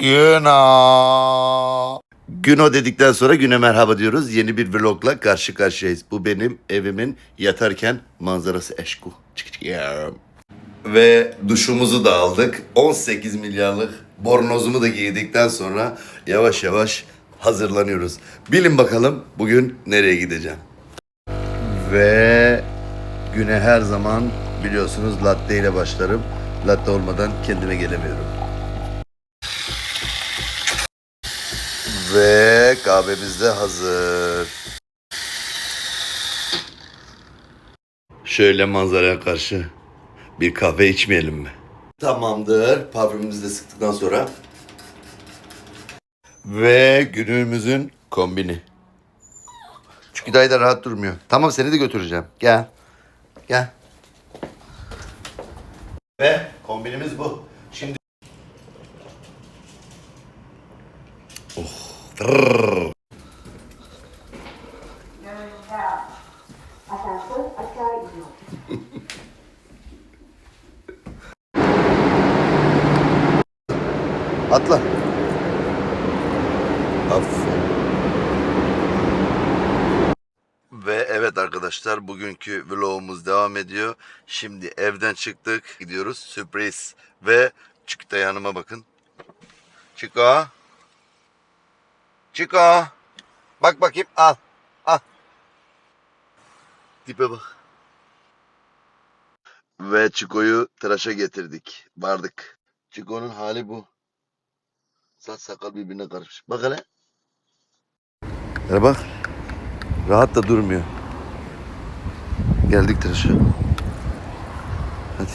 Güno. Güno dedikten sonra güne merhaba diyoruz. Yeni bir vlogla karşı karşıyayız. Bu benim evimin yatarken manzarası eşku. Çık çık. Ve duşumuzu da aldık. 18 milyarlık bornozumu da giydikten sonra yavaş yavaş hazırlanıyoruz. Bilin bakalım bugün nereye gideceğim. Ve güne her zaman biliyorsunuz latte ile başlarım. Latte olmadan kendime gelemiyorum. Ve kahvemiz de hazır. Şöyle manzaraya karşı bir kahve içmeyelim mi? Tamamdır. Parfümümüzü de sıktıktan sonra. Ve günümüzün kombini. Çünkü dayı da rahat durmuyor. Tamam seni de götüreceğim. Gel. Gel. Ve kombinimiz bu. Şimdi atla. Aferin. Ve evet arkadaşlar bugünkü vlogumuz devam ediyor. Şimdi evden çıktık gidiyoruz sürpriz ve çıktı yanıma bakın. Chico. Chico. Bak bakayım al. Al. Tipe bak. Ve Chico'yu tıraşa getirdik. Vardık. Chico'nun hali bu. Saç sakal birbirine karışmış. Bak hele. Hele bak. Rahat da durmuyor. Geldik tıraşa. Hadi.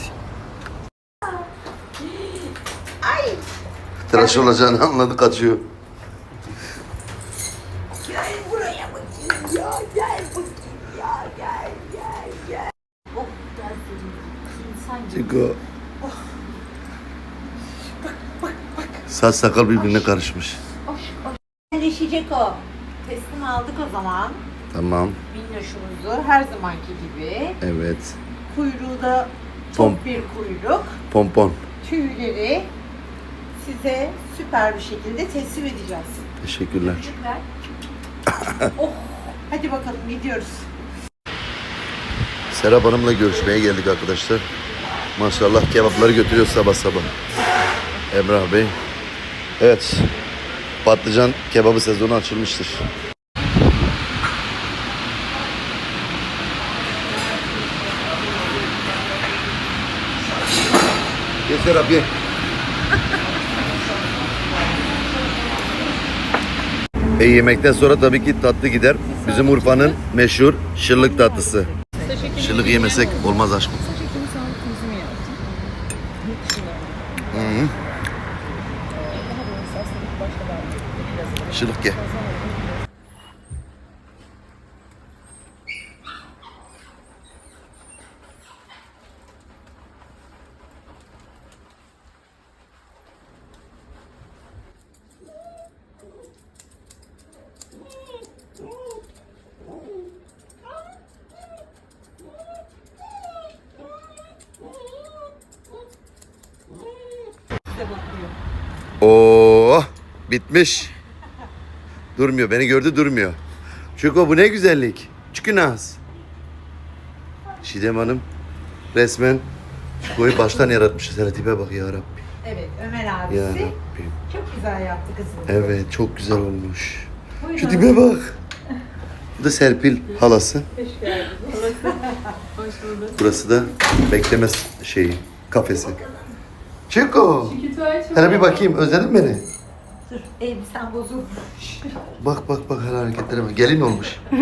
Ay Tıraş olacağını anladı kaçıyor. Chico. Saç sakal birbirine karışmış. Yerleşecek o. Teslim aldık o zaman. Tamam. Minnoşumuzu her zamanki gibi. Evet. Kuyruğu da Pom- bir kuyruk. Pompon. Tüyleri size süper bir şekilde teslim edeceğiz. Teşekkürler. Çocuklar. oh hadi bakalım gidiyoruz. Serap Hanım'la görüşmeye geldik arkadaşlar. Maşallah kebapları götürüyor sabah sabah. Emrah Bey. Evet. Patlıcan kebabı sezonu açılmıştır. Serap gel. E yemekten sonra tabii ki tatlı gider. Bizim Urfa'nın meşhur şırlık tatlısı. Şırlık yemesek olmaz aşkım. Şırlık ye. Size bakıyor. Oo, bitmiş. Durmuyor. Beni gördü durmuyor. Çoko bu ne güzellik. Çükünaz. Şidem Hanım resmen Çuko'yu baştan yaratmışız. Hele tipe bak ya Rabbi. Evet Ömer Ya abisi Rabbim. çok güzel yaptı kızım. Evet çok güzel olmuş. Buyurun. Şu tipe bak. Bu da Serpil halası. Hoş geldiniz. Hoş bulduk. Burası da bekleme şeyi, kafesi. Çiko. Hele bir bakayım özledin beni. Elbisen bozulmuş. Bak bak bak hele hareketlere bak. Gelin olmuş.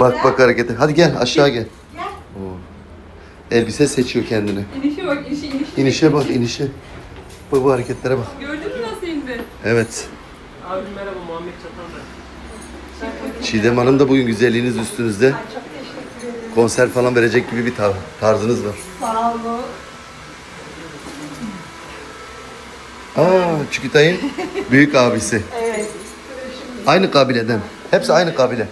Bak bak harekete. Hadi gel aşağı gel. Gel. Oo. Elbise seçiyor kendine. İnişe bak, inişe, inişe. İnişe bak inişe. Bak bu hareketlere bak. Gördün mü nasıl indi? Evet. Abim merhaba, Muhammed Çatan ben. Çiğdem Hanım da bugün güzelliğiniz üstünüzde. Çok teşekkür ederim. Konser falan verecek gibi bir tar- tarzınız var. Sağ olun. Aa Çükütay'ın büyük abisi. Evet. Aynı kabileden. Hepsi aynı kabile.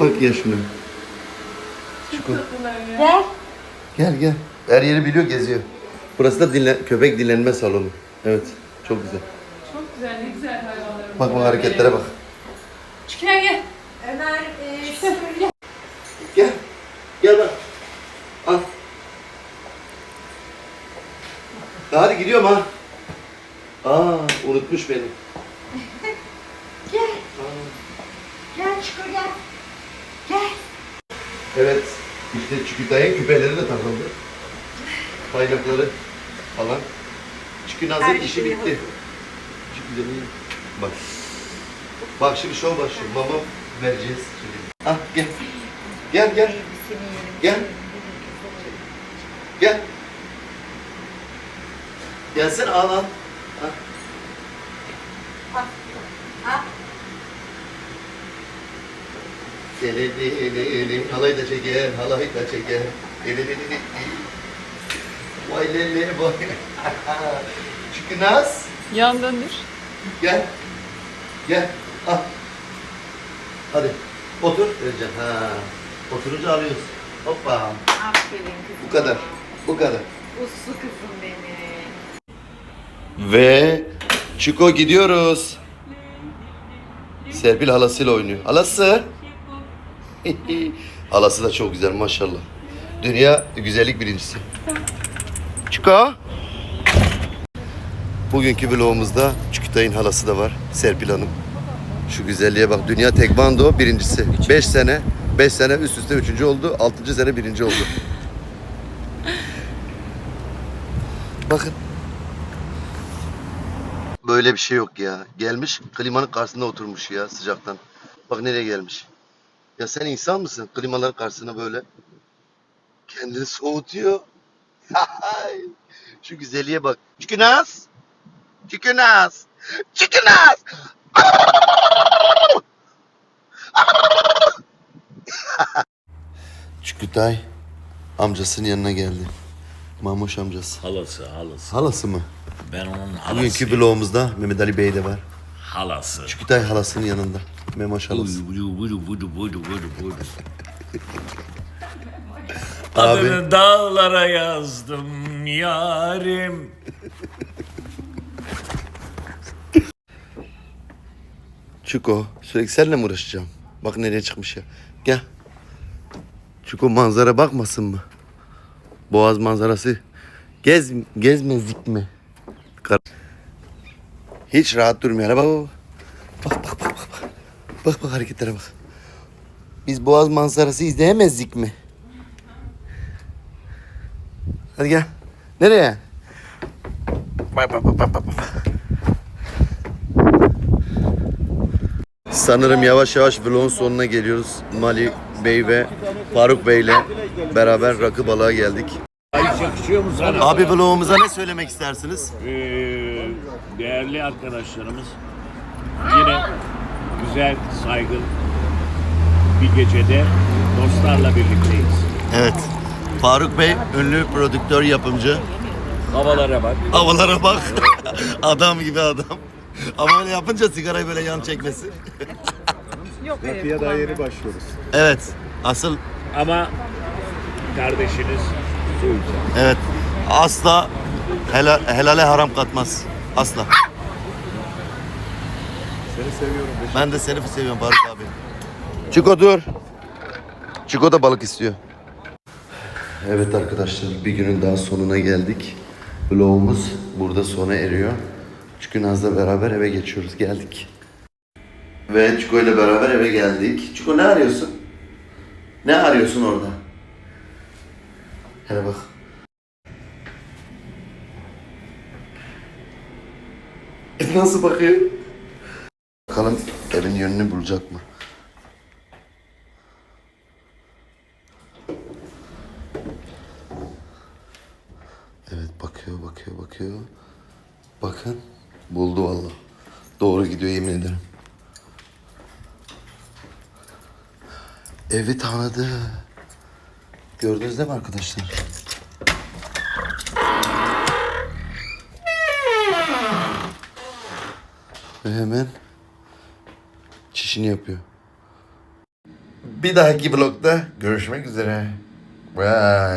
Bak ya şunu. Çiko. Gel. Gel gel. Her yeri biliyor geziyor. Burası da dinle, köpek dinlenme salonu. Evet. Çok güzel. Çok güzel, ne güzel hayvanlarımız. Bak bak hareketlere bak. Çıkıyor gel. Ömer e, süpürge. Gel. Gel bak. Al. Ya Hadi gidiyorum ha. Aa unutmuş beni. Gel. Gel Çiko gel. Gel. Evet. İşte Çükütay'ın küpeleri de takıldı. Kaynakları falan. Çükünaz'ın Her işi şey bitti. hazır. Bak. Bak şimdi şov başlıyor. Mama vereceğiz şimdi. Ah gel. Gel gel. Gel. Gel. Gelsene al al. Ele, ele, halayı da çeker, halayı da çeker. Ele, ele, ele. Vay lele vay. Çünkü Naz, Yan döndür. gel. Gel, al. Hadi, otur. Vereceğim. Ha. Oturunca alıyoruz. Hoppa. Aferin kızım. Bu kadar, bu kadar. Uslu kızım benim. Ve Çiko gidiyoruz. Serpil halasıyla oynuyor. Halası. Halası da çok güzel maşallah. Dünya güzellik birincisi. Çiko. Bugünkü vlogumuzda Çükütay'ın halası da var. Serpil Hanım. Şu güzelliğe bak. Dünya Tekvando birincisi. 5 sene. 5 sene üst üste üçüncü oldu. 6. sene birinci oldu. Bakın. Böyle bir şey yok ya. Gelmiş klimanın karşısında oturmuş ya sıcaktan. Bak nereye gelmiş. Ya sen insan mısın? Klimaların karşısına böyle. Kendini soğutuyor. Şu güzelliğe bak. Çükünaz. Çükünaz. Çükünaz. Çükütay amcasının yanına geldi. Mamuş amcası. Halası, halası. Halası mı? Ben onun Bugünkü halası. vlogumuzda Mehmet Ali Bey de var. Halası. Çükütay halasının yanında. Memoş halası. Vudu, vudu, vudu, vudu, vudu, vudu. Abi. Adını dağlara yazdım yarim. Çuko sürekli seninle mi uğraşacağım? Bak nereye çıkmış ya. Gel. Çuko manzara bakmasın mı? Boğaz manzarası. Gez, gezmezdik mi? Hiç rahat durmuyor. Bak bak bak. Bak bak bak bak. Hareketlere bak. Biz boğaz manzarası izleyemezdik mi? Hadi gel. Nereye? Bak bak bak bak. bak. Sanırım yavaş yavaş vlogun sonuna geliyoruz. Mali Bey ve Faruk Bey ile beraber rakı balığa geldik. Yakışıyor mu sana? Abi vlogumuza ne söylemek istersiniz? Ee, değerli arkadaşlarımız yine güzel, saygın bir gecede dostlarla birlikteyiz. Evet. Faruk Bey ünlü prodüktör yapımcı. Havalara bak. Havalara bak. adam gibi adam. Ama öyle yapınca sigarayı böyle yan çekmesi. Rakıya daha yeni başlıyoruz. Evet. Asıl Ama kardeşiniz su içer. evet. Asla helal, helale haram katmaz. Asla. Seni seviyorum. Ben de seni seviyorum Faruk abi. Çiko dur. Çiko da balık istiyor. Evet arkadaşlar bir günün daha sonuna geldik. Vlogumuz burada sona eriyor. Çünkü Naz'la beraber eve geçiyoruz. Geldik. Ve Çiko ile beraber eve geldik. Çiko ne arıyorsun? Ne arıyorsun orada? Hele bak. Nasıl bakıyor? Bakalım evin yönünü bulacak mı? Evet bakıyor bakıyor bakıyor. Bakın buldu valla. Doğru gidiyor yemin ederim. Evi tanıdı. Gördünüz değil mi arkadaşlar? Ve hemen çişini yapıyor. Bir dahaki vlogda görüşmek üzere. Bye.